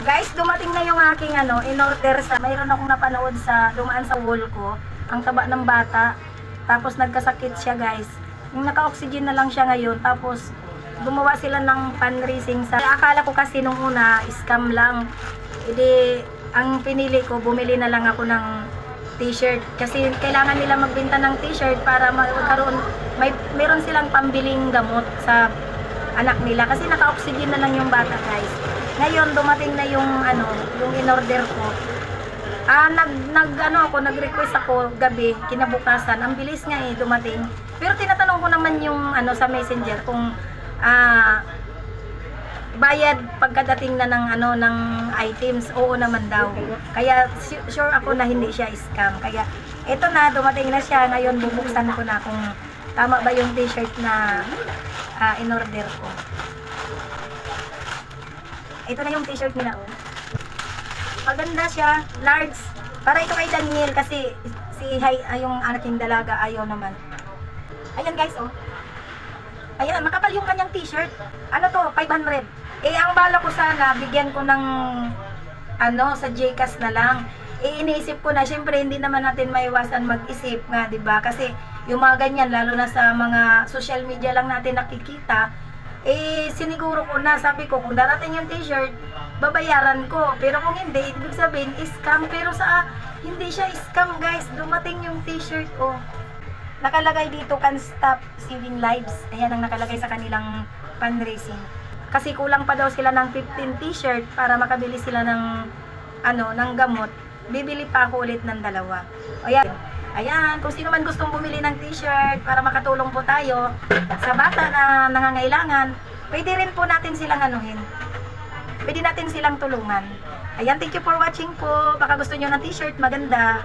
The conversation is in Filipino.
Guys, dumating na yung aking ano, in order sa, mayroon akong napanood sa, dumaan sa wall ko, ang taba ng bata, tapos nagkasakit siya guys. Yung naka-oxygen na lang siya ngayon, tapos gumawa sila ng fundraising sa, akala ko kasi nung una, scam lang. Hindi, ang pinili ko, bumili na lang ako ng t-shirt kasi kailangan nila magbenta ng t-shirt para magkaroon may meron silang pambiling gamot sa anak nila kasi naka-oxygen na lang yung bata guys. Ngayon dumating na yung ano, yung in-order ko. Ah, nag nag ano ako, nag-request ako gabi, kinabukasan. Ang bilis nga eh dumating. Pero tinatanong ko naman yung ano sa Messenger kung ah bayad pagkadating na ng ano ng items oo naman daw kaya su- sure ako na hindi siya scam kaya ito na dumating na siya ngayon bubuksan ko na kung tama ba yung t-shirt na ah, in-order ko ito na yung t-shirt nila oh maganda siya large para ito kay Daniel kasi si Hay, ay, yung aking dalaga ayaw naman ayan guys oh Ayan, makapal yung kanyang t-shirt. Ano to, 500. Eh, ang bala ko sana, bigyan ko ng, ano, sa Gcash na lang. Eh, iniisip ko na, syempre, hindi naman natin maiwasan mag-isip nga, di ba? Kasi, yung mga ganyan, lalo na sa mga social media lang natin nakikita, eh, siniguro ko na, sabi ko, kung darating yung t-shirt, babayaran ko. Pero kung hindi, ibig sabihin, scam. Pero sa, hindi siya scam, guys. Dumating yung t-shirt, oh nakalagay dito can stop saving lives. Ayan ang nakalagay sa kanilang fundraising. Kasi kulang pa daw sila ng 15 t-shirt para makabili sila ng ano, ng gamot. Bibili pa ako ulit ng dalawa. Ayan. Ayan, kung sino man gustong bumili ng t-shirt para makatulong po tayo sa bata na nangangailangan, pwede rin po natin silang anuhin. Pwede natin silang tulungan. Ayan, thank you for watching po. Baka gusto nyo ng t-shirt, maganda.